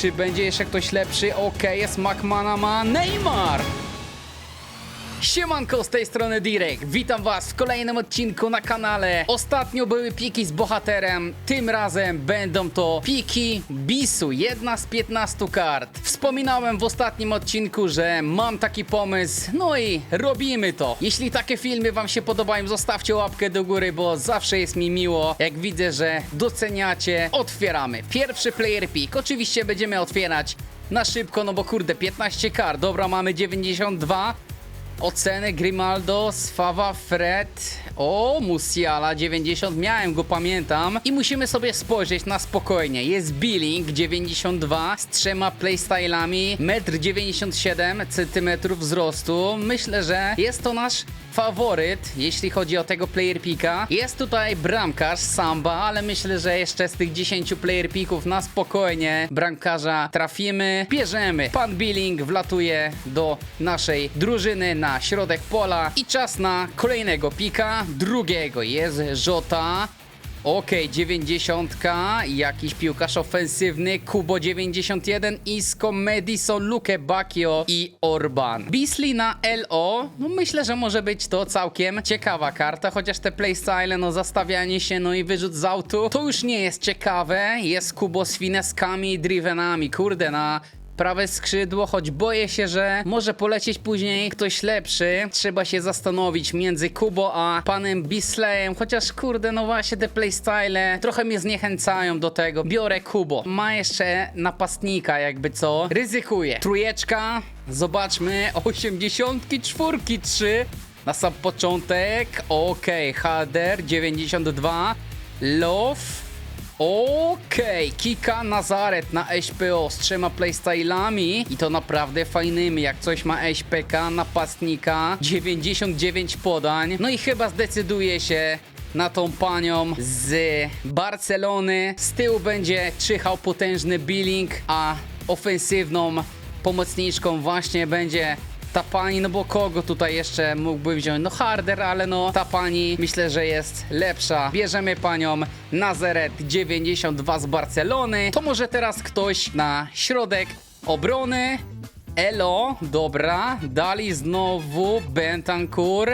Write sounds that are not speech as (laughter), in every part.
czy będzie jeszcze ktoś lepszy? Okej, jest McManama, Neymar! Siemanko, z tej strony Direk. Witam was w kolejnym odcinku na kanale. Ostatnio były piki z bohaterem, tym razem będą to piki Bisu, jedna z 15 kart. Wspominałem w ostatnim odcinku, że mam taki pomysł, no i robimy to. Jeśli takie filmy wam się podobają, zostawcie łapkę do góry, bo zawsze jest mi miło, jak widzę, że doceniacie. Otwieramy. Pierwszy player pick. Oczywiście będziemy otwierać na szybko, no bo kurde, 15 kart. Dobra, mamy 92. Oceny Grimaldo, Sfawa, Fred, o Musiala 90, miałem go, pamiętam. I musimy sobie spojrzeć na spokojnie. Jest Billing 92 z trzema playstylami, 1,97 cm wzrostu. Myślę, że jest to nasz faworyt, jeśli chodzi o tego player picka. Jest tutaj bramkarz Samba, ale myślę, że jeszcze z tych 10 player picków na spokojnie bramkarza trafimy. Bierzemy. Pan Billing wlatuje do naszej drużyny na środek pola i czas na kolejnego pika. Drugiego jest Żota. Okej, 90, jakiś piłkarz ofensywny, Kubo 91, Isco, Madison, Luke Bacchio i Orban. Beasley na LO, no myślę, że może być to całkiem ciekawa karta, chociaż te playstyle, no zastawianie się, no i wyrzut z autu, to już nie jest ciekawe. Jest Kubo z fineskami i drivenami, kurde, na prawe skrzydło, choć boję się, że może polecieć później ktoś lepszy. Trzeba się zastanowić między Kubo a panem Bisleyem, chociaż kurde, no właśnie te playstyle trochę mnie zniechęcają do tego. Biorę Kubo. Ma jeszcze napastnika, jakby co. Ryzykuję. Trójeczka, zobaczmy, 84, 3. Na sam początek, okej, Halder 92, Love Okej, Kika Nazaret na SPO z trzema playstylami i to naprawdę fajnymi, jak coś ma SPK, napastnika, 99 podań, no i chyba zdecyduje się na tą panią z Barcelony. Z tyłu będzie czyhał potężny Billing, a ofensywną pomocniczką właśnie będzie ta pani, no bo kogo tutaj jeszcze mógłbym wziąć? No Harder, ale no ta pani myślę, że jest lepsza. Bierzemy panią Nazeret 92 z Barcelony. To może teraz ktoś na środek obrony. Elo, dobra. Dali znowu Bentancur.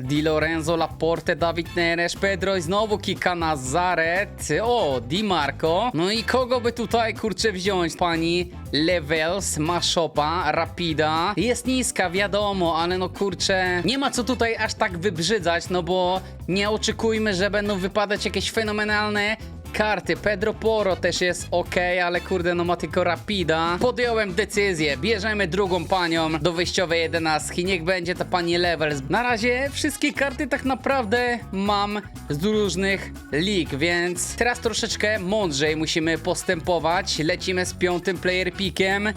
Di Lorenzo, Laporte, Dawid Neres, Pedro i znowu Kika Nazaret. O, Di Marco. No i kogo by tutaj kurczę wziąć? Pani Levels, Mashopa, Rapida. Jest niska, wiadomo, ale no kurczę, nie ma co tutaj aż tak wybrzydzać, no bo nie oczekujmy, że będą wypadać jakieś fenomenalne karty. Pedro Poro też jest ok, ale kurde, no ma tylko Rapida. Podjąłem decyzję, bierzemy drugą panią do wyjściowej jedenastki. Niech będzie to pani Levels. Na razie wszystkie karty tak naprawdę mam z różnych lig, więc teraz troszeczkę mądrzej musimy postępować. Lecimy z piątym player pickiem.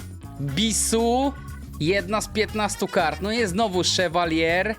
Bisu. Jedna z 15 kart. No jest znowu Chevalier.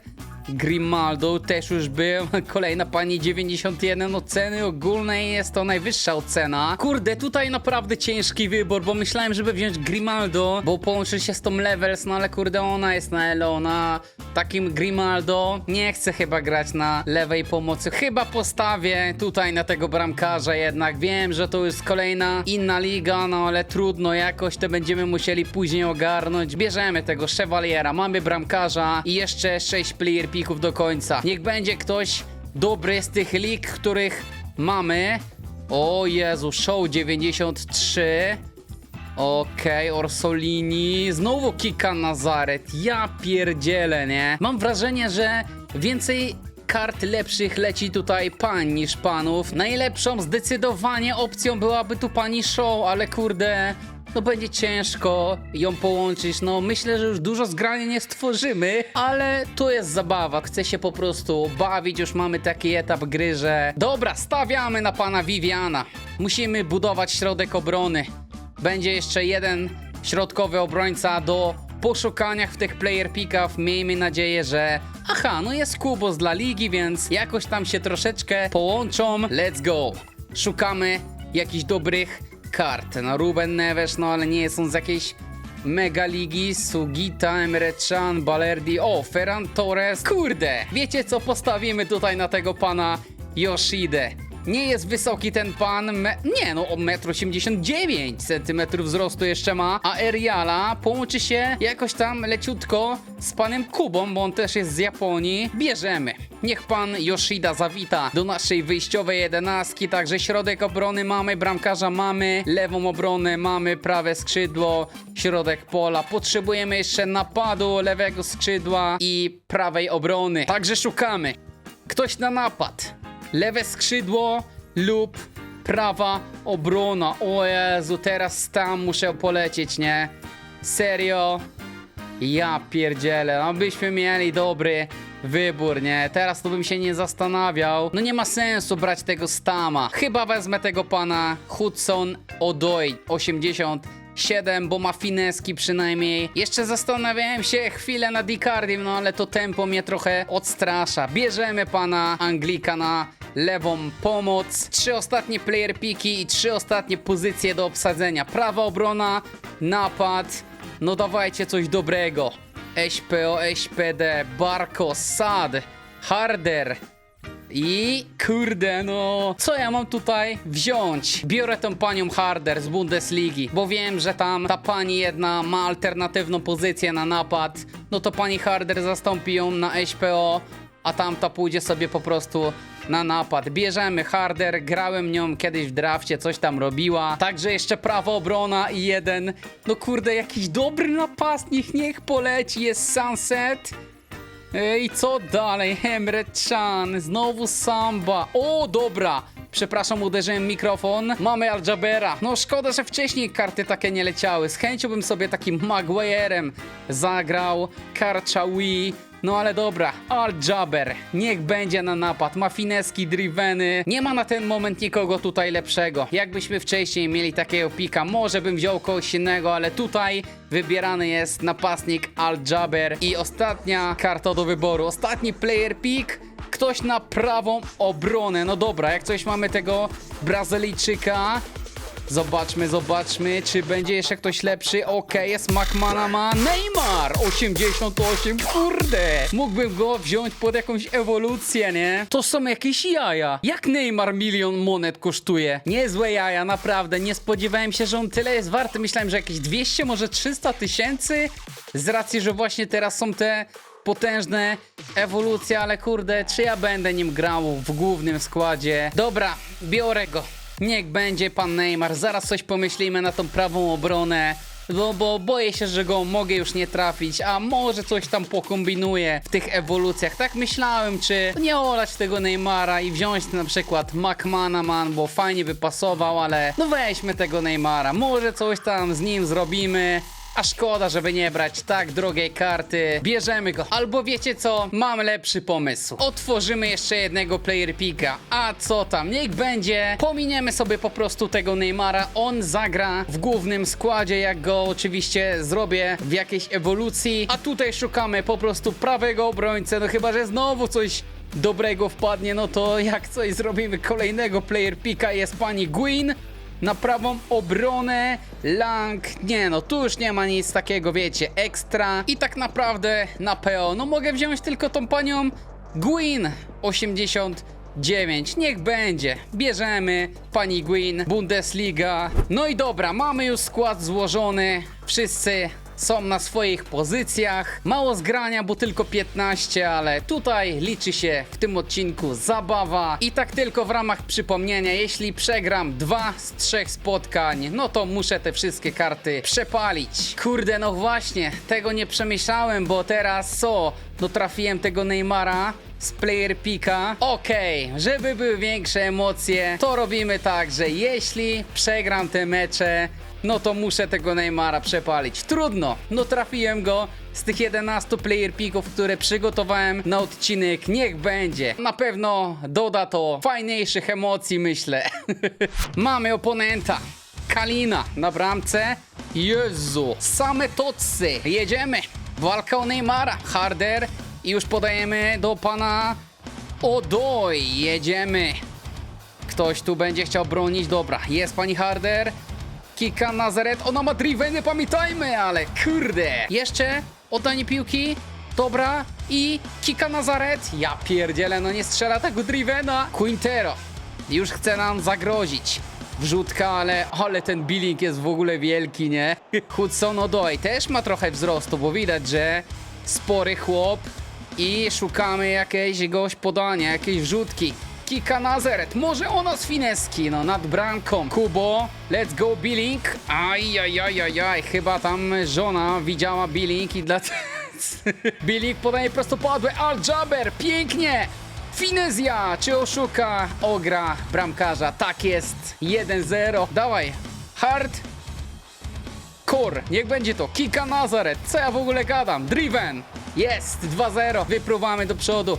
Grimaldo też już był. (laughs) Kolejna pani 91 oceny ogólnej jest to najwyższa ocena. Kurde, tutaj naprawdę ciężki wybór, bo myślałem, żeby wziąć Grimaldo, bo połączy się z tą Levels, no ale kurde, ona jest na Elo, na takim Grimaldo. Nie chcę chyba grać na lewej pomocy. Chyba postawię tutaj na tego bramkarza jednak. Wiem, że to jest kolejna inna liga, no ale trudno, jakoś to będziemy musieli później ogarnąć. Bierzemy tego Chevaliera, mamy bramkarza i jeszcze 6 player picków do końca. Niech będzie ktoś dobry z tych lig, których mamy. O Jezu, Show 93. Okej, Orsolini. Znowu Kika Nazaret. Ja pierdzielę, nie? Mam wrażenie, że więcej kart lepszych leci tutaj pań niż panów. Najlepszą zdecydowanie opcją byłaby tu pani Show, ale kurde... No będzie ciężko ją połączyć, no myślę, że już dużo zgrania nie stworzymy, ale to jest zabawa, chcę się po prostu bawić, już mamy taki etap gry, że... Dobra, stawiamy na pana Viviana. Musimy budować środek obrony. Będzie jeszcze jeden środkowy obrońca do poszukania w tych player pickach. Miejmy nadzieję, że. Aha, no jest Kubos dla ligi, więc jakoś tam się troszeczkę połączą. Let's go! Szukamy jakichś dobrych kart. No Ruben Neves, no ale nie są z jakiejś Mega Ligi, Sugita, Emre Can, Balerdi, o, Ferran Torres. Kurde, wiecie co, postawimy tutaj na tego pana Yoshide. Nie jest wysoki ten pan. Me nie no, o 1,89 m centymetrów wzrostu jeszcze ma. A Eriala połączy się jakoś tam leciutko z panem Kubą, bo on też jest z Japonii. Bierzemy. Niech pan Yoshida zawita do naszej wyjściowej jedenastki. Także środek obrony mamy, bramkarza mamy, lewą obronę mamy, prawe skrzydło, środek pola. Potrzebujemy jeszcze napadu lewego skrzydła i prawej obrony. Także szukamy. Ktoś na napad. Lewe skrzydło lub prawa obrona. O Jezu, teraz tam muszę polecieć, nie? Serio? Ja pierdzielę, no byśmy mieli dobry wybór, nie? Teraz to bym się nie zastanawiał. No nie ma sensu brać tego Stama. Chyba wezmę tego pana Hudson Odoi 87, bo ma fineski przynajmniej. Jeszcze zastanawiałem się chwilę nad Icardim, no ale to tempo mnie trochę odstrasza. Bierzemy pana Anglika na lewą pomoc. Trzy ostatnie player piki i trzy ostatnie pozycje do obsadzenia. Prawa obrona, napad. No dawajcie coś dobrego. SPO, SPD, Barco, Sad, Harder. I kurde, no. Co ja mam tutaj wziąć? Biorę tą panią Harder z Bundesligi, bo wiem, że tam ta pani jedna ma alternatywną pozycję na napad. No to pani Harder zastąpi ją na SPO, a tamta pójdzie sobie po prostu na napad. Bierzemy Harder, grałem nią kiedyś w drafcie, coś tam robiła. Także jeszcze prawa obrona i jeden. No kurde, jakiś dobry napastnik, niech poleci, jest Sunset. I co dalej? Emre Chan, znowu Samba. O, dobra. Przepraszam, uderzyłem mikrofon. Mamy Aljabera. No szkoda, że wcześniej karty takie nie leciały. Z chęcią bym sobie takim Maguire'em zagrał. Karczawi. No ale dobra, Aljaber, niech będzie na napad, ma fineski, driveny, nie ma na ten moment nikogo tutaj lepszego. Jakbyśmy wcześniej mieli takiego pika, może bym wziął kogoś innego, ale tutaj wybierany jest napastnik Aljaber. I ostatnia karta do wyboru, ostatni player pick, ktoś na prawą obronę. No dobra, jak coś mamy tego Brazylijczyka, Zobaczmy, zobaczmy, czy będzie jeszcze ktoś lepszy. Okej, jest McManama. Neymar! 88, kurde! Mógłbym go wziąć pod jakąś ewolucję, nie? To są jakieś jaja. Jak Neymar milion monet kosztuje? Niezłe jaja, naprawdę. Nie spodziewałem się, że on tyle jest warty. Myślałem, że jakieś 200, może 300 tysięcy? Z racji, że właśnie teraz są te potężne ewolucje, ale kurde, czy ja będę nim grał w głównym składzie? Dobra, biorę go. Niech będzie pan Neymar, zaraz coś pomyślimy na tą prawą obronę. Bo, bo boję się, że go mogę już nie trafić, a może coś tam pokombinuję w tych ewolucjach. Tak myślałem, czy nie olać tego Neymara i wziąć na przykład McManaman, bo fajnie by pasował, ale no weźmy tego Neymara. Może coś tam z nim zrobimy. A szkoda, żeby nie brać tak drogiej karty. Bierzemy go. Albo wiecie co? Mam lepszy pomysł. Otworzymy jeszcze jednego player pika. A co tam? Niech będzie. Pominiemy sobie po prostu tego Neymara. On zagra w głównym składzie, jak go oczywiście zrobię w jakiejś ewolucji. A tutaj szukamy po prostu prawego obrońcę. No chyba, że znowu coś dobrego wpadnie, no to jak coś zrobimy kolejnego player pika jest pani Gwyn na prawą obronę Lang, nie no, tu już nie ma nic takiego, wiecie, ekstra. I tak naprawdę na PO, no mogę wziąć tylko tą panią Gwyn 89, niech będzie, bierzemy pani Gwyn, Bundesliga, no i dobra, mamy już skład złożony, wszyscy są na swoich pozycjach. Mało zgrania, bo tylko 15, ale tutaj liczy się w tym odcinku zabawa. I tak tylko w ramach przypomnienia, jeśli przegram dwa z trzech spotkań, no to muszę te wszystkie karty przepalić. Kurde, no właśnie, tego nie przemyślałem, bo teraz co? No trafiłem tego Neymara z player pika. Okej, żeby były większe emocje, to robimy tak, że jeśli przegram te mecze, no to muszę tego Neymara przepalić. Trudno, no trafiłem go z tych 11 player picków, które przygotowałem na odcinek. Niech będzie. Na pewno doda to fajniejszych emocji, myślę. (laughs) Mamy oponenta. Kalina na bramce. Jezu, same tocy. Jedziemy. Walka o Neymara. Harder. I już podajemy do pana Odoj. Jedziemy. Ktoś tu będzie chciał bronić. Dobra, jest pani Harder. Kika Nazaret, ona ma driveny, pamiętajmy, ale kurde. Jeszcze oddanie piłki, dobra i Kika Nazaret. Ja pierdzielę, no nie strzela tego drivena. Quintero, już chce nam zagrozić. Wrzutka, ale, ale ten billing jest w ogóle wielki, nie? (laughs) Hudson Odoi też ma trochę wzrostu, bo widać, że spory chłop i szukamy jakiegoś podania, jakiejś wrzutki. Kika Nazeret, może ono z fineski, no nad bramką. Kubo, let's go Billing. Aj, aj, aj, aj, aj, chyba tam żona widziała Billing i dlatego... (laughs) Billing podaje prostopadłe, Al Jaber, pięknie! Finezja, czy oszuka ogra bramkarza? Tak jest, 1-0. Dawaj, hard, Kur, niech będzie to. Kika Nazaret. Co ja w ogóle gadam? Driven. Jest. 2-0. Wypruwamy do przodu.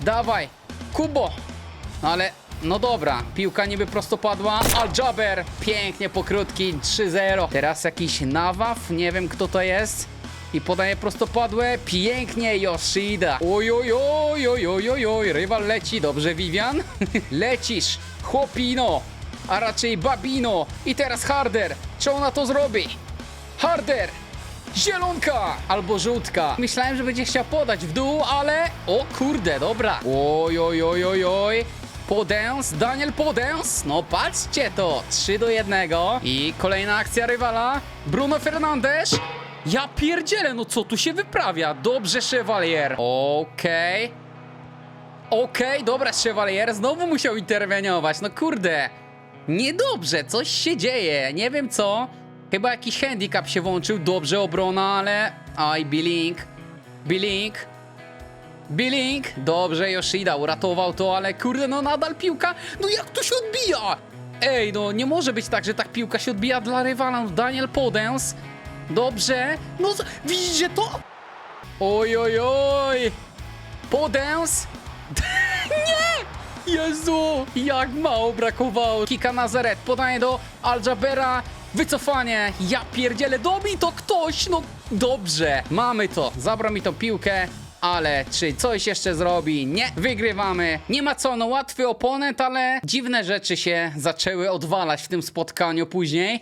Dawaj. Kubo. No ale, no dobra. Piłka niby prosto padła. Al-Jaber. Pięknie pokrótki. 3-0. Teraz jakiś Nawaf. Nie wiem kto to jest. I podaje prostopadłe. Pięknie Yoshida. Oj, oj, oj, oj, oj, oj, oj. Rywal leci. Dobrze, Vivian? (laughs) Lecisz. Chłopino. A raczej Babino. I teraz Harder. Czy ona to zrobi? Harder! Zielonka! Albo żółtka. Myślałem, że będzie chciał podać w dół, ale... O kurde, dobra. Oj, oj, oj, oj, oj. Podens, Daniel Podens. No patrzcie to. 3 do 1. I kolejna akcja rywala. Bruno Fernandes. Ja pierdzielę, no co tu się wyprawia? Dobrze, Chevalier. Okej. Okej, dobra, Chevalier. Znowu musiał interweniować. No kurde. Niedobrze, coś się dzieje. Nie wiem co. Chyba jakiś handicap się włączył. Dobrze obrona, ale... Aj, Billing. Billing. Billing. Dobrze, Yoshida uratował to, ale kurde, no nadal piłka. No jak to się odbija? Ej, no nie może być tak, że tak piłka się odbija dla rywala. No, Daniel Podens. Dobrze. No, widzicie to? Oj, oj, oj. Podens. (laughs) nie! Jezu, jak mało brakowało. Kika Nazaret, podaje do Aljabera. Wycofanie. Ja pierdzielę, dobij to ktoś. No dobrze, mamy to. Zabrał mi tą piłkę. Ale czy coś jeszcze zrobi? Nie, wygrywamy. Nie ma co, no łatwy oponent, ale dziwne rzeczy się zaczęły odwalać w tym spotkaniu później.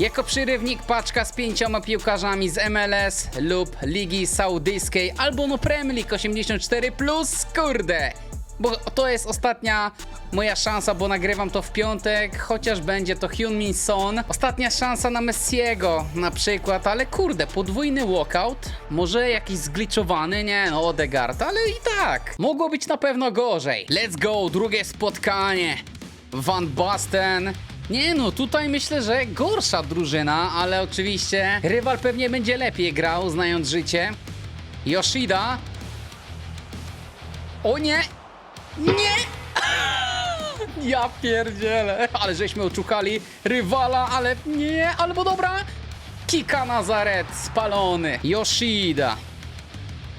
Jako przyrywnik paczka z pięcioma piłkarzami z MLS lub Ligi Saudyjskiej albo no Premier League 84 plus, kurde! Bo to jest ostatnia moja szansa, bo nagrywam to w piątek, chociaż będzie to Hyun Min Son. Ostatnia szansa na Messiego na przykład, ale kurde, podwójny walkout, może jakiś zgliczowany, nie no Odegaard, ale i tak. Mogło być na pewno gorzej. Let's go, drugie spotkanie. Van Basten. Nie no, tutaj myślę, że gorsza drużyna, ale oczywiście rywal pewnie będzie lepiej grał, znając życie. Yoshida. O nie! Nie! (laughs) Ja pierdzielę, ale żeśmy oczukali rywala, ale nie, albo dobra. Kika Nazaret, spalony. Yoshida. (laughs)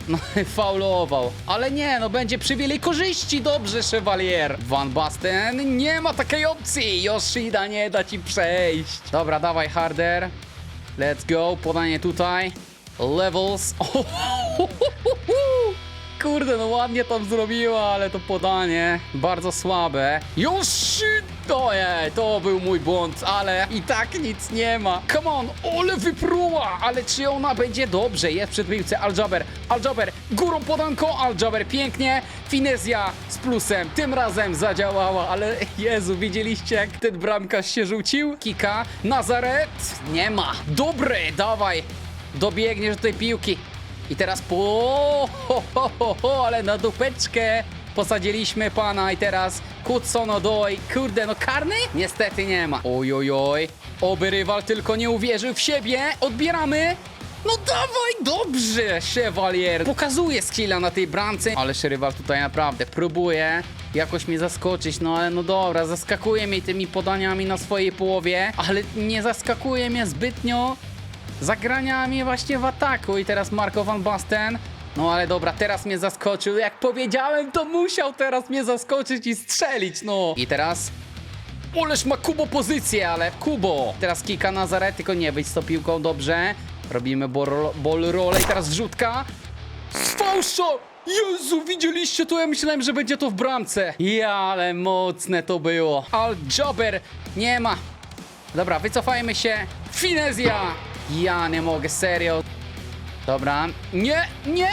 No, faulował. Ale nie, no będzie przywilej korzyści. Dobrze, Chevalier. Van Basten, nie ma takiej opcji. Yoshida nie da ci przejść. Dobra, dawaj, Harder. Let's go, podanie tutaj. Levels. (laughs) Kurde, no ładnie tam zrobiła, ale to podanie bardzo słabe. Yoshida! Ojej, to był mój błąd, ale i tak nic nie ma. Come on, ole wypruła, ale czy ona będzie dobrze? Jest przed piłce Aljaber, Aljaber, górą podanko, Aljaber pięknie. Finezja z plusem, tym razem zadziałała, ale Jezu, widzieliście jak ten bramkarz się rzucił? Kika, Nazaret, nie ma. Dobry, dawaj, dobiegniesz do tej piłki. I teraz po... Ale na dupeczkę posadziliśmy pana i teraz Kutson Odoi. Kurde, no karny? Niestety nie ma. Oj, oj, oj. Oby rywal tylko nie uwierzył w siebie. Odbieramy. No dawaj, dobrze, Chevalier. Pokazuje skilla na tej bramce. Ale rywal tutaj naprawdę próbuje jakoś mnie zaskoczyć. No ale no dobra, zaskakuje mnie tymi podaniami na swojej połowie, ale nie zaskakuje mnie zbytnio zagraniami właśnie w ataku i teraz Marco van Basten. No ale dobra, teraz mnie zaskoczył. Jak powiedziałem, to musiał teraz mnie zaskoczyć i strzelić, no. I teraz... Oleż ma Kubo pozycję, ale Kubo. Teraz kika Nazaret, tylko nie wyjść z tą piłką, dobrze. Robimy bol, roll i teraz wrzutka. Z fałsza! Jezu, widzieliście to? Ja myślałem, że będzie to w bramce. Ja, ale mocne to było. Al Jobber nie ma. Dobra, wycofajmy się. Finezja! Ja nie mogę, serio. Dobra. Nie, nie!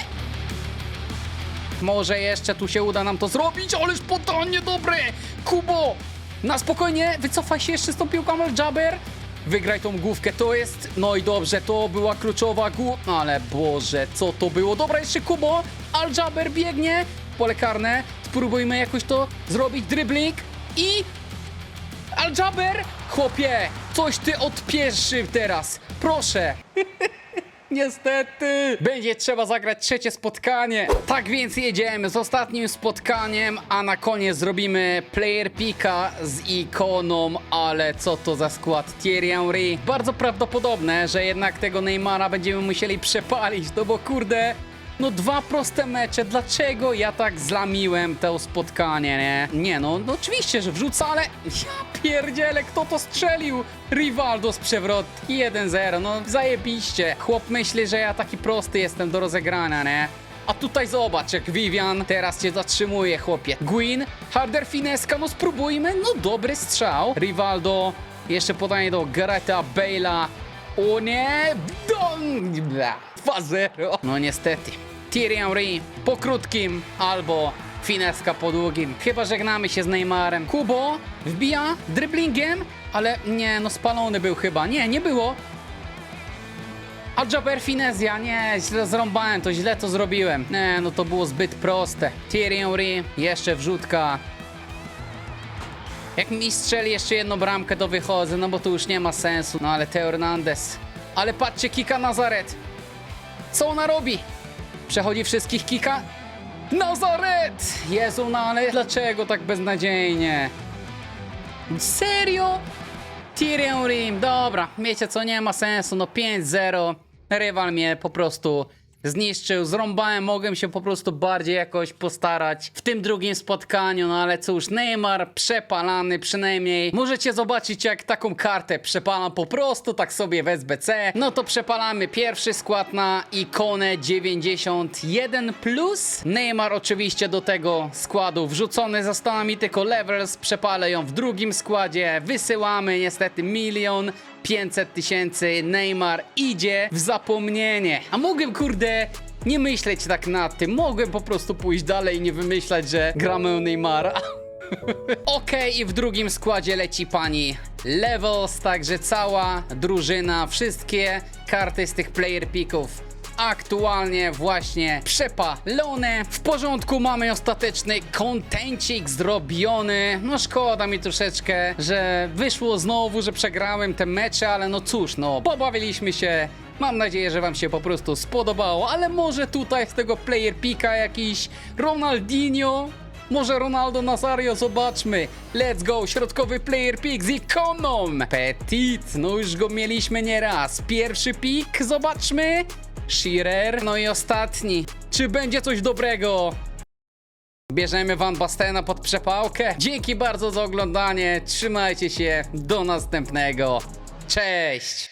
Może jeszcze tu się uda nam to zrobić, ależ podanie dobre! Kubo! Na spokojnie, wycofaj się jeszcze z tą piłką, Jabber. Wygraj tą główkę, to jest... No i dobrze, to była kluczowa głów... Ale Boże, co to było? Dobra, jeszcze Kubo! Al-Jabber biegnie! Pole karne. Spróbujmy jakoś to zrobić. Dribbling i... Al-Jabber! Chłopie, coś ty odpieszy teraz. Proszę. (laughs) Niestety! Będzie trzeba zagrać trzecie spotkanie. Tak więc jedziemy z ostatnim spotkaniem, a na koniec zrobimy player pika z ikoną, ale co to za skład Thierry Henry? Bardzo prawdopodobne, że jednak tego Neymara będziemy musieli przepalić, no bo kurde... No dwa proste mecze, dlaczego ja tak zlamiłem to spotkanie, nie? Nie no, no oczywiście, że wrzucę, ale ja pierdzielę, kto to strzelił? Rivaldo z przewrotki 1-0, no zajebiście. Chłop myśli, że ja taki prosty jestem do rozegrania, nie? A tutaj zobacz, jak Vivian teraz cię zatrzymuje, chłopie. Gwyn, harder fineska, no spróbujmy, no dobry strzał. Rivaldo, jeszcze podanie do Garetha Bale'a. O nie, Don! 2-0. No niestety. Thierry Henry po krótkim albo fineska po długim. Chyba żegnamy się z Neymarem. Kubo wbija dribblingiem, ale nie, no spalony był chyba. Nie, nie było. A Finezja, nie, źle zrąbałem to, źle to zrobiłem. Nie, no to było zbyt proste. Thierry Henry, jeszcze wrzutka. Jak mi strzeli jeszcze jedną bramkę, to wychodzę, no bo tu już nie ma sensu. No ale Teo Hernandez. Ale patrzcie, Kika Nazaret. Co ona robi? Przechodzi wszystkich Kika? Nazaret! Jezu, no ale dlaczego tak beznadziejnie? Serio? Thierry Henry, dobra, wiecie co, nie ma sensu, no 5-0. Rywal mnie po prostu zniszczył, zrąbałem, mogłem się po prostu bardziej jakoś postarać w tym drugim spotkaniu, no ale cóż, Neymar przepalany przynajmniej. Możecie zobaczyć jak taką kartę przepalam po prostu tak sobie w SBC. No to przepalamy pierwszy skład na ikonę 91+. Plus. Neymar oczywiście do tego składu wrzucony, została mi tylko levels, przepalę ją w drugim składzie, wysyłamy niestety milion 500 tysięcy, Neymar idzie w zapomnienie. A mogłem, kurde, nie myśleć tak nad tym. Mogłem po prostu pójść dalej i nie wymyślać, że gramy o Neymara. (laughs) Okej, i w drugim składzie leci pani Levels, także cała drużyna, wszystkie karty z tych player picków aktualnie właśnie przepalone. W porządku, mamy ostateczny kontencik zrobiony. No szkoda mi troszeczkę, że wyszło znowu, że przegrałem te mecze, ale no cóż, no pobawiliśmy się. Mam nadzieję, że wam się po prostu spodobało, ale może tutaj z tego player pika jakiś Ronaldinho może Ronaldo Nazario, zobaczmy. Let's go, środkowy player pick z ikoną. Petit, no już go mieliśmy nieraz. Pierwszy pick, zobaczmy. Shearer, no i ostatni. Czy będzie coś dobrego? Bierzemy Van Bastena pod przepałkę. Dzięki bardzo za oglądanie. Trzymajcie się. Do następnego. Cześć!